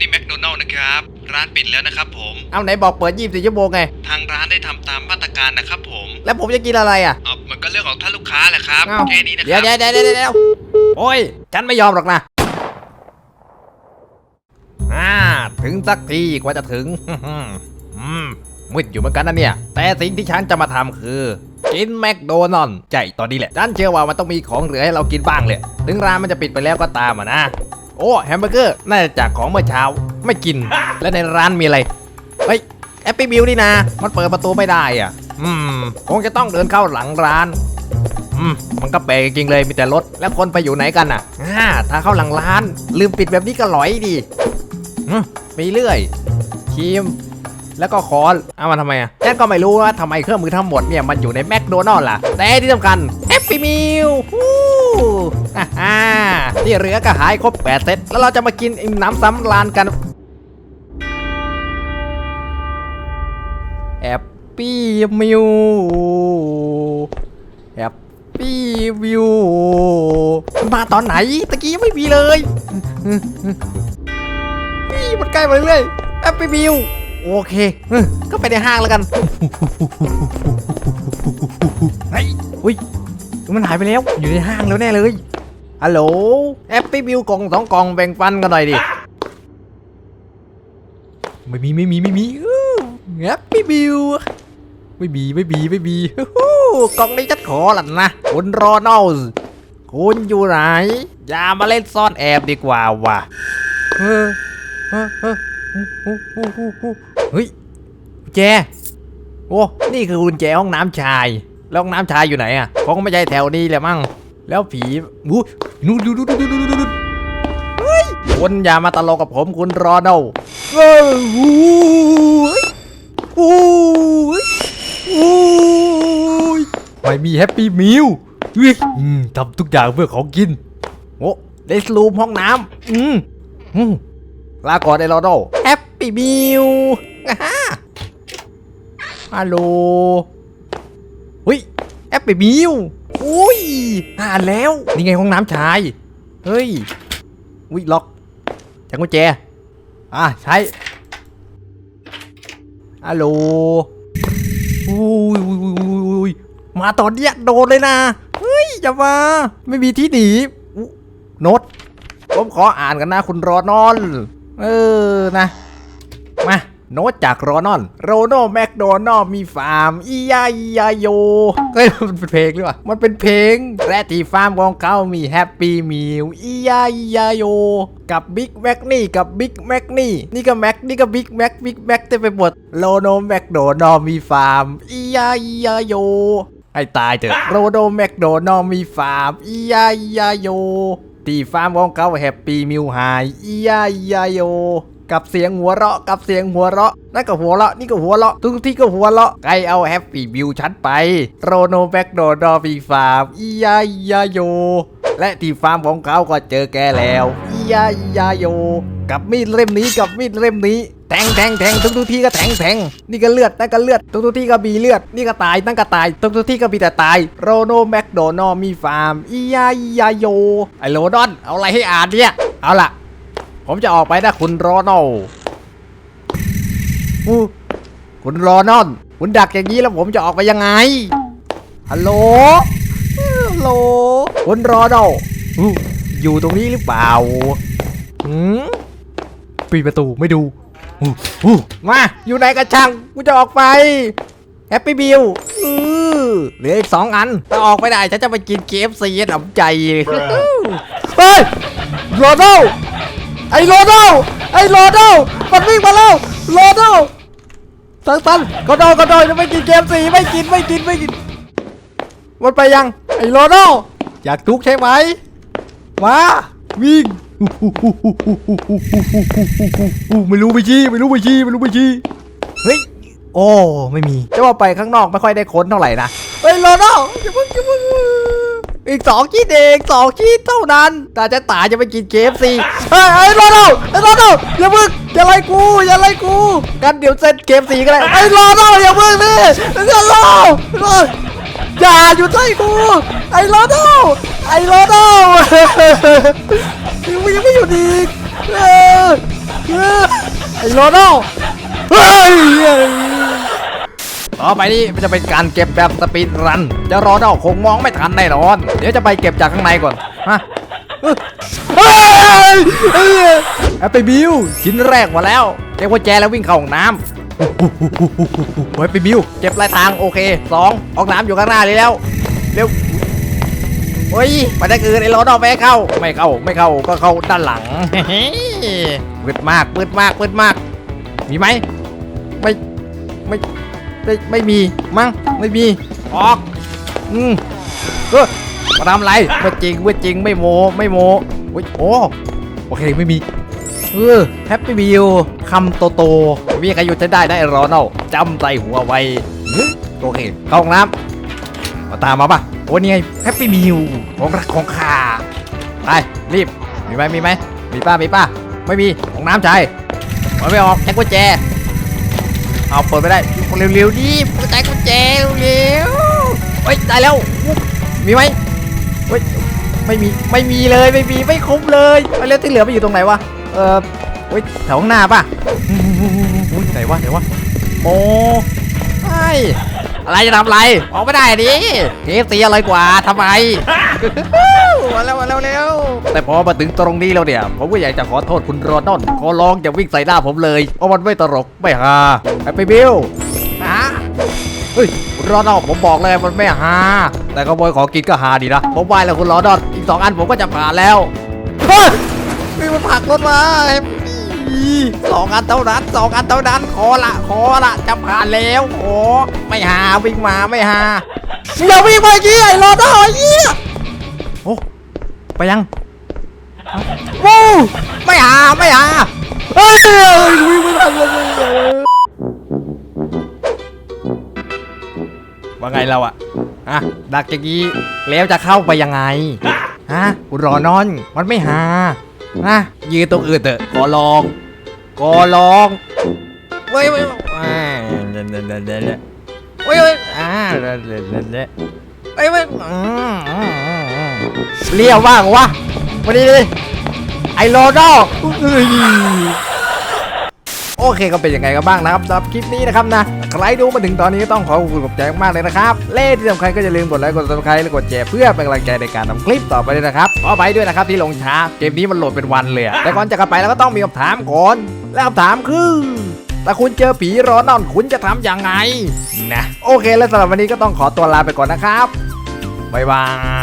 นี่แมคโดนัลล์นะครับ ร้านปิดแล้วนะครับผม เอาไหนบอกเปิด24ชั่วโมงไง ทางร้านได้ทำตามมาตรการนะครับผมแล้วผมจะกินอะไรอะ เออมันก็เรื่องของท่านลูกค้าแหละครับอ้าวแค่นี้นะคเดี๋ยรัวเดี๋ยวเดี๋ยวเดี๋ยวเดี๋ยวโอ้ย ฉันไม่ยอมหรอกนะอ่าถึงสักทีกว่าจะถึง อืมมืดอยู่เหมือนกันนะเนี่ย แต่สิ่งที่ฉันจะมาทำคือกินแมคโดนัลด์ใช่ตอนนี้แหละ ฉันเชื่อว่ามันต้องมีของเหลือให้เรากินบ้างเลย ถึงร้านมันจะปิดไปแล้วก็ตามอะนะ โอ้แฮมเบอร์เกอร์น่าจะจากของเมื่อเช้าไม่กิน และในร้านมีอะไรเฮ้ยแอปปี้บิวนี่นะ มันเปิดประตูไม่ได้อะ อืมคงจะต้องเดินเข้าหลังร้านอืมมันก็แปลกจริงเลยมีแต่รถแล้วคนไปอยู่ไหนกันอะอ่าถ้าเข้าหลังร้าน ลืมปิดแบบนี้ก็หลอยดีอืมมีเรื่อยครีมแล้วก็คอนเอามาทำไมอะฉันก็ไม่รู้ว่าทำไมเครื่องมือทั้งหมดเนี่ยมันอยู่ในแมคโดนัลล์ล่ะ แต่ที่สำคัญแฮปปี้มิลฮ่าฮ่า ที่เหลือก็หายครบแปดเซตแล้วเราจะมากินอิ่มน้ำซ้ำรานกันแฮปปี้มิวแฮปปี้วิวมาตอนไหนตะกี้ยังไม่มีเลยนี่มันใกล้มาเรื่อยแฮปปี้มิวโอเค ก็ไปในห้างแล้วกันเฮ้ยอุ้ยมันหายไปแล้ว อยู่ในห้างแล้วแน่เลย ฮัลโหลแฮปปี้มิวกล่องสองกล่องแบ่งปันกันหน่อยดิ ไม่มีไม่มีไม่มีแฮปปี้บิวไม่มีไม่มีไม่มีฮู้กล่องนี้ฉันขอหล่ะนะคุณโรนัลส์คุณอยู่ไหน อย่ามาเล่นซ่อนแอบดีกว่าว่ะเฮ้อเฮ้อเฮ้อฮู้ฮู้ฮู้ฮู้เฮ้ยแจโอ้นี่คือกุญแจห้องน้ำชายแล้วห้องน้ำชายอยู่ไหนอะคงไม่ใช่แถวนี้แหละมั้งแล้วผีอู้ นู่นดูดูดูดูดูดูดูเฮ้ยคุณอย่ามาตลกกับผมคุณโรนัลเอ้ยโอ้ยโอ้ยโอ้ยไม่มีแฮปปี้มิลอุ้ยอืมทำทุกอย่างเพื่อของกิน โอ้เดสลูมห้องน้ำอืมอืมลาก่อนไอโรโดแฮปปี้มิลฮัลโหลเฮ้ยแฮปปี้มิล อุ้ยอ่านแล้ว นี่ไงห้องน้ำชาย เฮ้ยอุ้ยล็อกจากกุญแจ อะใช้ฮัลโหลอุ้ยอุ้ยอุ้ยอุ้ยมาตอนเนี้ยโดนเลยนะ เฮ้ยอย่ามา ไม่มีที่หนีโน้ตผมขออ่านกันนะคุณรอนอน เออนะ โน้ตจากโรนอน โรโนแมคโดนัลมีฟาร์มอียาอียาโยเฮ้ยมันเป็นเพลงหรือเปล่า มันเป็นเพลง และที่ฟาร์มของเขามีแฮปปี้มิลอียาอียาโยกับบิ๊กแม็กนี่กับบิ๊กแม็กนี่นี่ก็แม็กนี่ก็บิ๊กแม็กบิ๊กแม็กเต็มไปหมดโรโนแมคโดนัลมีฟาร์มอียาอียาโยให้ตายเถอะโรโนแมคโดนัลมีฟาร์มอียาอียาโยที่ฟาร์มของเขาแฮปปี้มิลไฮอียาอียาโย กับเสียงหัวเราะกับเสียงหัวเราะนั่นก็หัวเราะนี่ก็หัวเราะทุกที่ก็หัวเราะใครเอาแฮปปี้บิวฉันไปโรโนแบกโดดอฟีฟาร์มอียาอียาโย และที่ฟาร์มของเขาก็เจอแกแล้วอียาอียาโย กับมีดเล่มนี้กับมีดเล่มนี้แทงแทงแทงทุกทุกที่ก็แทงแทงนี่ก็เลือดนั่นก็เลือดทุกทุกที่ก็มีเลือด นี่ก็ตายนั่นก็ตายทุกทุกที่ก็มีแต่ตายโรโนแมคโดนัลมีฟาร์มอียาอียาโยไอโรดอนเอาอะไรให้อ่านเนี่ยเอาล่ะ ผมจะออกไปนะคุณโรนัลอู้คุณโรนัลคุณดักอย่างนี้แล้วผมจะออกไปยังไง ฮัลโหล ฮัลโหล คุณโรนัลอู้อยู่ตรงนี้หรือเปล่าหืมปิดประตูไม่ดูอู้อู้มา อยู่ไหนกันช่างกูจะออกไป แฮปปี้บิลอือเหลืออีกสองอัน ถ้าออกไม่ได้ฉันจะไปกินเคฟซีหนำใจ เฮ้ยโรนัล ไอ้โรนัลไอ้โรนัลมันวิ่งมาแล้วโรนัลสันสันก็โดนก็ดนจะไม่กินเกมสีไม่กินไม่กินไม่กินมันไปยังไอ้โรนัลอยากทุกใช่ไหมมาวิ่งไม่รู้ไปชี้ไม่รู้ไปชี้ไม่รู้ไปชี้เฮ้ยโอ้ไม่มีจะว่าไปข้างนอกไม่ค่อยได้ค้นเท่าไหร่นะเฮ้ยโรนัลอย่าเพิ่งอย่าเพิ่ง อีกสองชิ้นเองสองชิ้นเท่านั้น แต่จะตายจะไปกินเคฟซีเฮ้ยไอ้รนัลไอ้รนัลอย่าเพิ่งอย่าไล่กูอย่าไล่กูกันเดี๋ยวเซ็นเคฟซีก็ได้ไอ้รนัลอย่าเพิ่งดิไอ้โรนัลโรนัลอย่าหยุดไล่กูไอ้โรนัลไอ้รนัลยังไม่ยังไม่หยุดอีกเออเออโน่เฮ้ย ต่อไปนี้มันจะเป็นการเก็บแบบสปีดรัน จะรอโน่คงมองไม่ทันแน่นอน เดี๋ยวจะไปเก็บจากข้างในก่อน ฮะเฮ้ยเฮ้ยเฮ้ยแอปเปิลบิวชิ้นแรกมาแล้วเก็บกุญแจแล้ววิ่งเข้าห้องน้ำเฮ้ยไปบิวเก็บลายทางโอเคสองออกน้ำอยู่ข้างหน้าเลยแล้วเร็วเฮ้ยไปได้อื่นไอ้รถออกไปให้เข้า ไม่เข้าไม่เข้าก็เข้าด้านหลังมืดมากมืดมากมืดมาก มีไหมไม่ไม่ ไม่ไม่มีมั้งไม่มีออกอืมเออมาทำอะไรไม่จริงไม่จริงไม่โมไม่โมโอ้ยโอ้โอเคไม่มีเออแฮปปี้วิวคำโตโตๆมีใครหยุดฉันได้ได้รอเนาจำใส่หัวไว้หึโอเคเข้าห้องน้ำมาตามมาป่ะโอ้นี่ไงแฮปปี้วิวของรักของข้าไปรีบมีไหมมีไหมมีป้ามีป้าไม่มีห้องน้ำชายเปิดไม่ออกแจ็คกุญแจ เอาเปิดไม่ได้เร็วๆดิกระจายกุญแจเร็วๆเฮ้ยตายแล้วมีไหมเฮ้ยไม่มีไม่มีเลยไม่มีไม่คุ้มเลยเอาแล้วที่เหลือไปอยู่ตรงไหนวะเออเฮ้ยแถวข้างหน้าป่ะอุ้ยไหนวะไหนวะโอ้ไอ อะไรจะทำอะไรออกไม่ได้ดิเคฟซีอร่อยกว่าทำไม มาแล้วมาแล้วเร็วแต่พอมาถึงตรงนี้แล้วเนี่ย ผมก็อยากจะขอโทษคุณโรนอนขอร้องอย่าวิ่งใส่หน้าผมเลยเพราะมันไม่ตลกไม่ฮาไอ้ไปบิวฮะเฮ้ยคุณโรนอนผมบอกเลยมันไม่ฮาแต่ขโมยของกินก็ฮาดีนะผมไหวแล้วคุณโรนอนอีกสองอันผมก็จะผ่านแล้วเฮ้ยมีมันผลักรถมาเฮ้ย สองอันเท่านั้นสองอันเท่านั้นขอละขอละจะผ่านแล้วขอไม่หาวิ่งมาไม่หาอย่าวิ่งไปกี้ไอ้รอาไอ้เหี้ยโอ้ไปยังโอ้ไม่หาไม่หาเฮ้ยวิ่งไม่ทันเลยว่าไงเราอะอะดักอย่างนี้แล้วจะเข้าไปยังไงฮะกูรอนอนมันไม่หา นะยืนตรงอื่นเถอะขอลองขอลองเว้ยเว้ยอ่าเดนเดนเดนเดนเว้ยเว้ยอ่าเดนเดนเดนเดนเว้ยเว้ยเลี้ยวบ้างวะมาดิดิไอโรดอเอ้ย โอเคก็เป็นยังไงกันบ้างนะครับสำหรับคลิปนี้นะครับนะ ใครดูมาถึงตอนนี้ก็ต้องขอขอบคุณกับใจมากเลยนะครับ เล่ที่สำคัญก็อย่าลืมกดไลค์กด subscribe และกดแชร์เพื่อเป็นกำลังใจในการทำคลิปต่อไปด้วยนะครับขอไปด้วยนะครับที่ลงช้า เกมนี้มันโหลดเป็นวันเลยแต่ก่อนจะกลับไปแล้วก็ต้องมีคำถามก่อน และคำถามคือถ้าคุณเจอผีร้อนนอนคุณจะทำยังไงนะโอเค แล้วสำหรับวันนี้ก็ต้องขอตัวลาไปก่อนนะครับบ๊ายบาย